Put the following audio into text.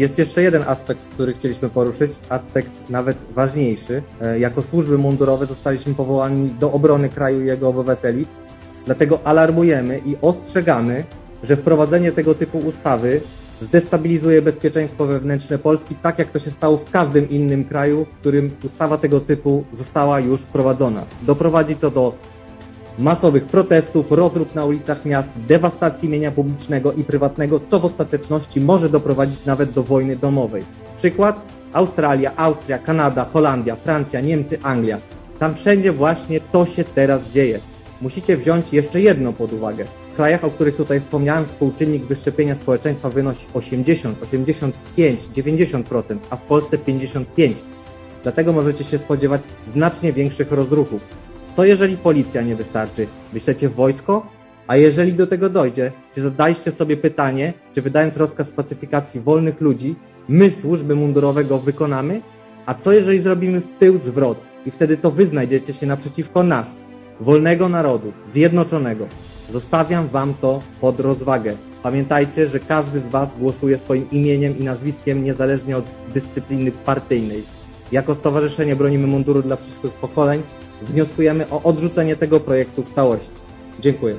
Jest jeszcze jeden aspekt, który chcieliśmy poruszyć, aspekt nawet ważniejszy. E, Jako służby mundurowe zostaliśmy powołani do obrony kraju i jego obywateli, dlatego alarmujemy i ostrzegamy, że wprowadzenie tego typu ustawy zdestabilizuje bezpieczeństwo wewnętrzne Polski, tak jak to się stało w każdym innym kraju, w którym ustawa tego typu została już wprowadzona. Doprowadzi to do masowych protestów, rozrób na ulicach miast, dewastacji mienia publicznego i prywatnego, co w ostateczności może doprowadzić nawet do wojny domowej. Przykład? Australia, Austria, Kanada, Holandia, Francja, Niemcy, Anglia. Tam wszędzie właśnie to się teraz dzieje. Musicie wziąć jeszcze jedno pod uwagę. W krajach, o których tutaj wspomniałem, współczynnik wyszczepienia społeczeństwa wynosi 80, 85, 90%, a w Polsce 55%. Dlatego możecie się spodziewać znacznie większych rozruchów. Co jeżeli policja nie wystarczy? Wyślecie wojsko? A jeżeli do tego dojdzie, czy zadaliście sobie pytanie, czy wydając rozkaz pacyfikacji wolnych ludzi, my służby mundurowego wykonamy? A co jeżeli zrobimy w tył zwrot i wtedy to wy znajdziecie się naprzeciwko nas, wolnego narodu, zjednoczonego? Zostawiam wam to pod rozwagę. Pamiętajcie, że każdy z was głosuje swoim imieniem i nazwiskiem niezależnie od dyscypliny partyjnej. Jako Stowarzyszenie Bronimy Munduru dla przyszłych pokoleń wnioskujemy o odrzucenie tego projektu w całości. Dziękuję.